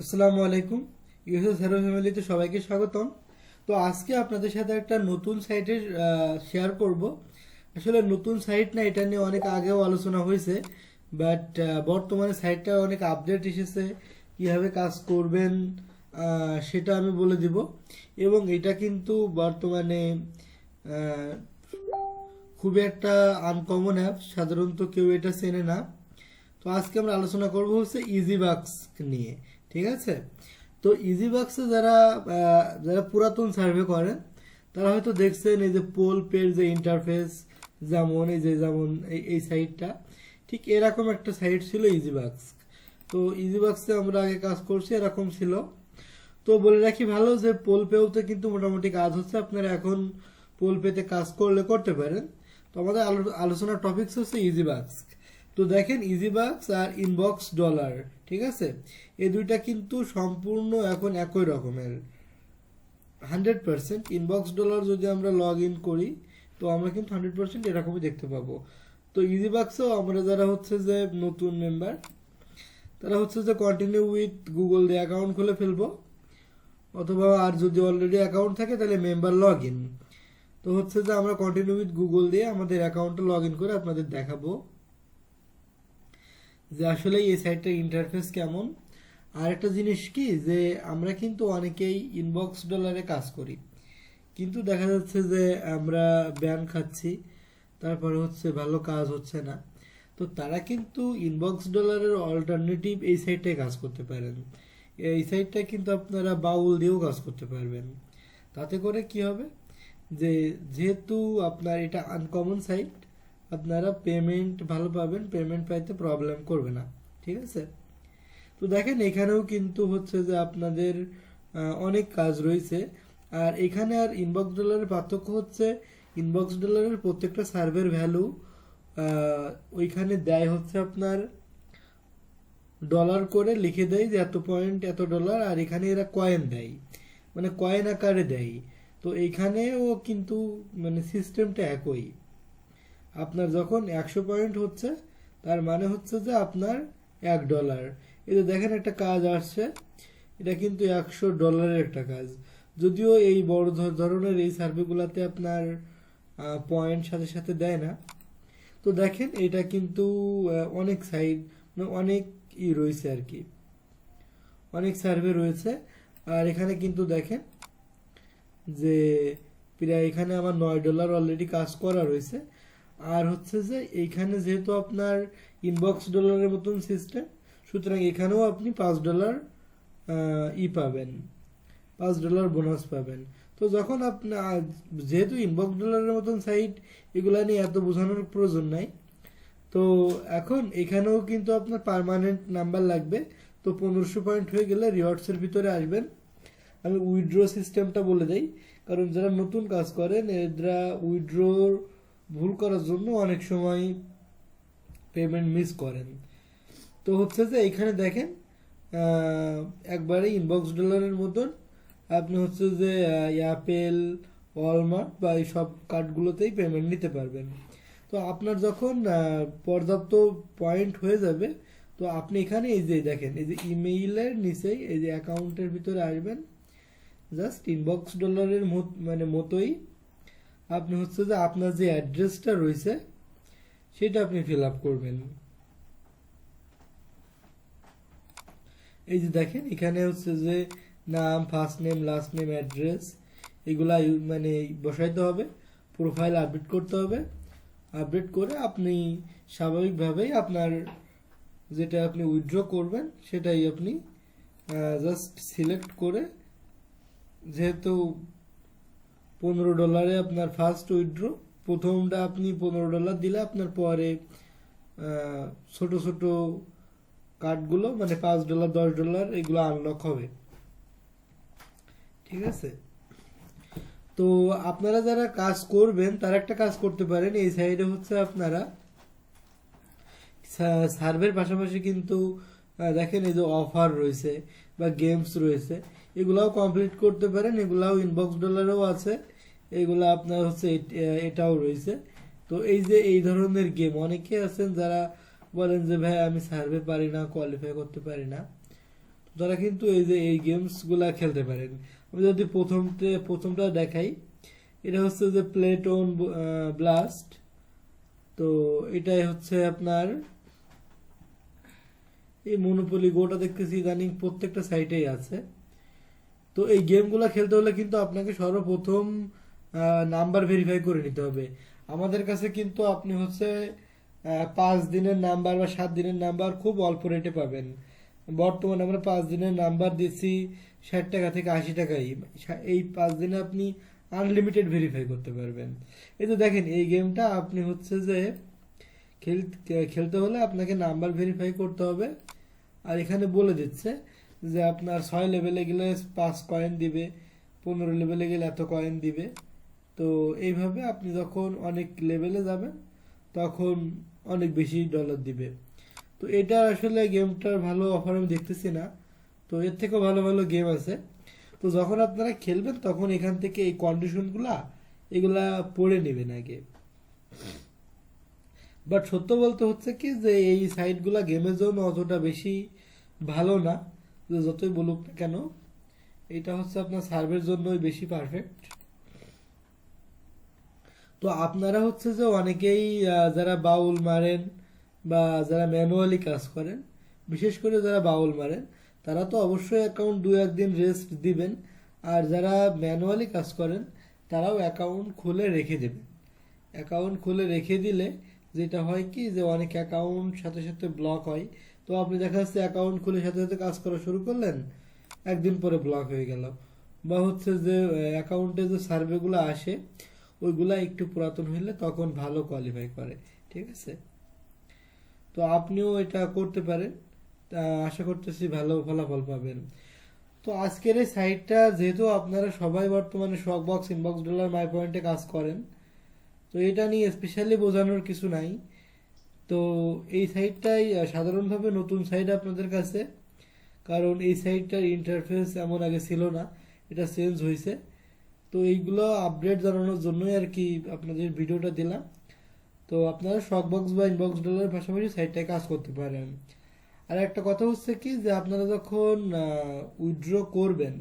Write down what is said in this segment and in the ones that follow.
আসসালামু আলাইকুম। ইউএসএস হেরো ফ্যামিলিতে সবাইকে স্বাগতম। তো আজকে আপনাদের সাথে একটা নতুন সাইটের শেয়ার করব। আসলে নতুন সাইট না, এটা নিয়ে অনেক আগেও আলোচনা হয়েছে বাট বর্তমানে সাইটটা অনেক আপডেট এসেছে, কীভাবে কাজ করবেন সেটা আমি বলে দিব। এবং এটা কিন্তু বর্তমানে খুবই একটা আনকমন অ্যাপ সাধারণত কেউ এটা চেনে না। তো আজকে আমরা আলোচনা করব হচ্ছে ইজি বাক্স নিয়ে। ঠিক আছে? তো ইজি বাক্সে যারা যারা পুরাতন সার্ভে করেন, তারা হয়তো দেখছেন এই যে পোল পের যে ইন্টারফেস যেমন, এই যে যেমন, এই সাইটটা ঠিক এরকম একটা সাইট ছিল ইজি বাক্স তো ইজি বাক্সে আমরা আগে কাজ করছি, এরকম ছিল। তো বলে রাখি ভালো যে পোল পেওতে কিন্তু মোটামুটি কাজ হচ্ছে, আপনারা এখন পোল পেতে কাজ করলে করতে পারেন। তো আমাদের আলোচনার টপিকস হচ্ছে ইজি বাক্স তো দেখেন ইজি বাক্স আর ইনবক্স ডলার ঠিক আছে? এই দুইটা কিন্তু সম্পূর্ণ এখন একই রকমের। হান্ড্রেড পার্সেন্ট ইনবক্স ডলার যদি আমরা লগ ইন করি, তো আমরা কিন্তু হান্ড্রেড পার্সেন্ট এরকমই দেখতে পাবো। তো ইজি বাক্সেও আমরা যারা হচ্ছে যে নতুন মেম্বার তারা হচ্ছে যে কন্টিনিউ উইথ গুগল দিয়ে অ্যাকাউন্ট খুলে ফেলব। অথবা আর যদি অলরেডি অ্যাকাউন্ট থাকে, তাহলে মেম্বার লগ ইন তো হচ্ছে যে আমরা কন্টিনিউ উইথ গুগল দিয়ে আমাদের অ্যাকাউন্টটা লগ ইন করে আপনাদের দেখাবো। যে আসলে এই সাইটটার ইন্টারফেস কেমন? আর একটা জিনিস কি, যে আমরা কিন্তু অনেকেই ইনবক্স ডলারে কাজ করি। কিন্তু দেখা যাচ্ছে যে আমরা ব্যান খাচ্ছি, তারপরে হচ্ছে ভালো কাজ হচ্ছে না। তো তারা কিন্তু ইনবক্স ডলারের অল্টারনেটিভ এই সাইটটায় কাজ করতে পারেন। এই সাইটটা কিন্তু আপনারা বাউল দিয়েও কাজ করতে পারবেন। তাতে করে কি হবে? যে যেহেতু আপনার এটা আনকমন সাইট আপনারা পেমেন্ট ভালো পাবেন পেমেন্ট পাইতে প্রবলেম করবে না, ঠিক আছে? তো দেখেন, এখানেও কিন্তু হচ্ছে যে আপনাদের অনেক কাজ রয়েছে। আর এখানে আর ইনবক্স ডলারের পার্থক্য হচ্ছে ইনবক্স ডলারের প্রত্যেকটা সার্ভের ভ্যালু ওইখানে দেয় হচ্ছে আপনার ডলার করে লিখে দেয় যে এত পয়েন্ট এত ডলার আর এখানে এরা কয়েন দেয় মানে কয়েন আকারে দেয়। তো এইখানেও কিন্তু মানে সিস্টেমটা একই। আপনার যখন একশো পয়েন্ট হচ্ছে, তার মানে হচ্ছে যে আপনার এক ডলার। যে দেখেন একটা কাজ আসছে, এটা কিন্তু একশো ডলারের একটা কাজ। যদিও এই বড় ধরনের এই সার্ভেগুলোতে আপনার পয়েন্ট সাথে সাথে দেয় না। তো দেখেন এটা কিন্তু অনেক সাইড মানে অনেক ই রয়েছে আর কি। অনেক সার্ভে রয়েছে। আর এখানে কিন্তু দেখেন যে প্রায় এখানে আমার নয় ডলার অলরেডি কাজ করা রয়েছে। আর হচ্ছে যে এইখানে যেহেতু আপনার ইনবক্স ডলারের মতন সিস্টেম সুতরাং এখানেও আপনি পাঁচ ডলার ই পাবেন। পাঁচ ডলার বোনাস পাবেন। তো যখন আপনার যেহেতু ইনবক্স ডলারের মতন সাইট এগুলো নিয়ে এত বোঝানোর প্রয়োজন নাই। তো এখন এখানেও কিন্তু আপনার পার্মানেন্ট নাম্বার লাগবে। তো পনেরোশো পয়েন্ট হয়ে গেলে রিওয়ার্ডসের ভিতরে আসবেন। আমি উইথড্র সিস্টেমটা বলে দেই। কারণ যারা নতুন কাজ করেন, এরা উইথড্র ভুল করার জন্য অনেক সময় পেমেন্ট মিস করেন। তো হচ্ছে যে এখানে দেখেন একবারে ইনবক্স ডলারের মতন আপনি হচ্ছে যে অ্যাপেল ওয়ালমার্ট বা এই সব কার্ডগুলোতেই পেমেন্ট নিতে পারবেন। তো আপনার যখন পর্যাপ্ত পয়েন্ট হয়ে যাবে, তো আপনি এখানে এই যে দেখেন, এই যে ইমেইলের নিচেই এই যে অ্যাকাউন্টের ভিতরে আসবেন। জাস্ট ইনবক্স ডলারের মানে মতোই আপনি হচ্ছে যে আপনার যে অ্যাড্রেসটা রয়েছে, সেটা আপনি ফিল আপ করবেন। এই যে দেখেন, এখানে হচ্ছে যে নাম first name last name address এগুলা মানে বসাইতে হবে প্রোফাইল আপডেট করতে হবে। আপডেট করে আপনি স্বাভাবিকভাবেই আপনার যেটা আপনি উইথড্র করবেন, সেটাই আপনি জাস্ট সিলেক্ট করে যেহেতু পনেরো ডলারে আপনার ফার্স্ট উইথড্র প্রথমটা আপনি পনেরো ডলার দিলে আপনার পরে ছোট ছোট কার্ডগুলো মানে পাঁচ ডলার দশ ডলার এগুলো আনলক হবে। ঠিক আছে? তো আপনারা যারা কাজ করবেন, তারা একটা কাজ করতে পারেন। এই সাইডে হচ্ছে আপনারা সার্ভের পাশাপাশি কিন্তু দেখেন এই যে অফার রয়েছে বা গেমস রয়েছে। এগুলাও কমপ্লিট করতে পারেন, এগুলাও ইনবক্স ডলারও আছে, এগুলা আপনার হচ্ছে এট- এটাও রয়েছে। তো এই যে এই ধরনের গেম অনেকে আছেন যারা বলেন যে, ভাই, আমি সার্ভে পারি না কোয়ালিফাই করতে পারি না। তারা কিন্তু এই যে এই গেমসগুলা খেলতে পারেন। আমি যদি প্রথমতে, প্রথমটা দেখাই, এটা হচ্ছে যে প্লেটন ব্লাস্ট তো এটাই হচ্ছে আপনার, এই মনোপলি গোটা দেখতেছি ইদানিং প্রত্যেকটা সাইটেই আছে। তো এই গেমগুলো খেলতে হলে কিন্তু আপনাকে সর্বপ্রথম নাম্বার ভেরিফাই করে নিতে হবে। আমাদের কাছে কিন্তু আপনি হচ্ছে পাঁচ দিনের নাম্বার বা সাত দিনের নাম্বার খুব অল্প রেটে পাবেন। বর্তমানে আমরা পাঁচ দিনের নাম্বার দিচ্ছি ষাট টাকা থেকে আশি টাকাই। এই পাঁচ দিনে আপনি আনলিমিটেড ভেরিফাই করতে পারবেন। এই তো দেখেন, এই গেমটা আপনি হচ্ছে যে খেল- খেলতে হলে আপনাকে নাম্বার ভেরিফাই করতে হবে। আর এখানে বলে দিচ্ছে যে আপনার ছয় লেভেলে গেলে পাঁচ কয়েন দিবে, পনেরো লেভেলে গেলে এত কয়েন দিবে। তো এইভাবে আপনি যখন অনেক লেভেলে যাবেন, তখন অনেক বেশি ডলার দিবে। তো এটা আসলে গেমটার ভালো অফার আমি দেখতেছি না। তো এর থেকেও ভালো ভালো গেম আছে। তো যখন আপনারা খেলবেন, তখন এখান থেকে এই কন্ডিশনগুলা এগুলা পড়ে নেবেন আগে। বাট সত্য বলতে হচ্ছে কি যে, এই সাইটগুলা গেমের জন্য অতটা বেশি ভালো না। যতই বলুক না কেন, এটা হচ্ছে আপনার সার্ভের জন্যই বেশি পারফেক্ট তো আপনারা হচ্ছে যে অনেকেই যারা বাউল মারেন বা যারা ম্যানুয়ালি কাজ করেন, বিশেষ করে যারা বাউল মারেন, তারা তো অবশ্যই অ্যাকাউন্ট দু একদিন রেস্ট দিবেন, আর যারা ম্যানুয়ালি কাজ করেন, তারাও অ্যাকাউন্ট খুলে রেখে দেবেন। অ্যাকাউন্ট খুলে রেখে দিলে যেটা হয় কি, যে অনেক অ্যাকাউন্ট সাথে সাথে ব্লক হয় তো আপনি দেখা যাচ্ছে অ্যাকাউন্ট খুলে সাথে সাথে কাজ করা শুরু করলেন, একদিন পরে ব্লক হয়ে গেল। বা হচ্ছে যে অ্যাকাউন্টে যে সার্ভেগুলো আসে, ওইগুলা একটু পুরাতন হইলে তখন ভালো কোয়ালিফাই করে, ঠিক আছে? তো আপনিও এটা করতে পারেন আশা করতেছি ভালো ফলাফল পাবেন। তো আজকের এই সাইটটা যেহেতু আপনারা সবাই বর্তমানে শক বক্স ইনবক্স ডলার মাই পয়েন্টে কাজ করেন, তো এটা নিয়ে স্পেশালি বোঝানোর কিছু নাই। তো এই সাইটটাই সাধারণভাবে নতুন সাইট আপনাদের কাছে। কারণ এই সাইটটার ইন্টারফেস এমন আগে ছিল না, এটা চেঞ্জ হয়েছে। তো এইগুলো আপডেট জানানোর জন্যই আর কি আপনাদের ভিডিওটা দিলাম। তো আপনারা শকবক্স বা ইনবক্স ডলারের পাশাপাশি সাইটটায় কাজ করতে পারেন। আর একটা কথা হচ্ছে কি, যে আপনারা যখন উইথড্র করবেন,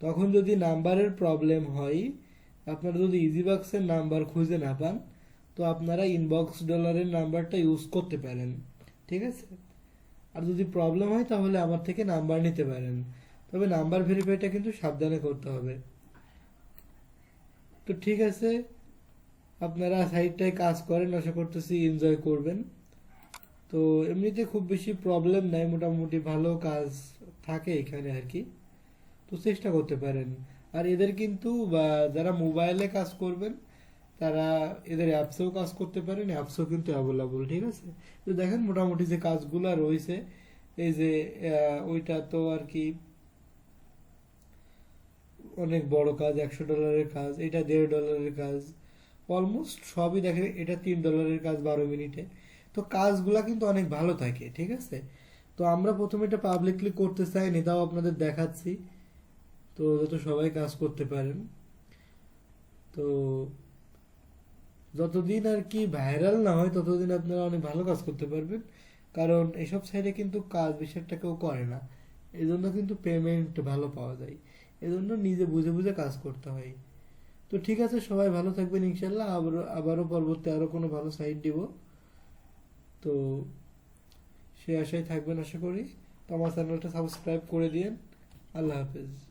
তখন যদি নাম্বারের প্রবলেম হয়, আপনারা যদি ইজিবাক্সের নাম্বার খুঁজে না পান তো আপনারা ইনবক্স ডলারের নাম্বারটা ইউজ করতে পারেন, ঠিক আছে? আর যদি প্রবলেম হয়, তাহলে আমার থেকে নাম্বার নিতে পারেন। তবে নাম্বার ভেরিফাইটা কিন্তু সাবধানে করতে হবে। তো ঠিক আছে, আপনারা সাইডটায় কাজ করেন, আশা করতেছি এনজয় করবেন। তো এমনিতে খুব বেশি প্রবলেম নাই, মোটামুটি ভালো কাজ থাকে এখানে আর কি। তো চেষ্টা করতে পারেন। আর এদের কিন্তু যারা মোবাইলে কাজ করবেন তারা এদের অ্যাপসেও কাজ করতে পারেন অ্যাপসও কিন্তু অ্যাভেলেবল ঠিক আছে? তো দেখেন মোটামুটি যে কাজগুলো রয়েছে, এই যে ওইটা তো আর কি অনেক বড় কাজ, একশো ডলারের কাজ, এটা দেড় ডলারের কাজ অলমোস্ট সবই দেখেন এটা তিন ডলারের কাজ বারো মিনিটে। তো কাজগুলা কিন্তু অনেক ভালো থাকে, ঠিক আছে? তো আমরা প্রথমে এটা পাবলিকলি করতে চাইনি, তাও আপনাদের দেখাচ্ছি। তো যত সবাই কাজ করতে পারেন। তো যতদিন আর কি ভাইরাল না হয়, ততদিন আপনারা অনেক ভালো কাজ করতে পারবেন। কারণ এসব সাইডে কিন্তু কাজ বেশি একটা কেউ করে না। এই জন্য কিন্তু পেমেন্ট ভালো পাওয়া যায়। এজন্য নিজে বুঝে বুঝে কাজ করতে হয়। তো ঠিক আছে, সবাই ভালো থাকবেন ইনশাল্লাহ। আবারও আবারও পরবর্তী আরও কোনো ভালো সাইট দিব। তো সে আশায় থাকবেন আশা করি। তো আমার চ্যানেলটা সাবস্ক্রাইব করে দিয়েন। আল্লাহ হাফেজ।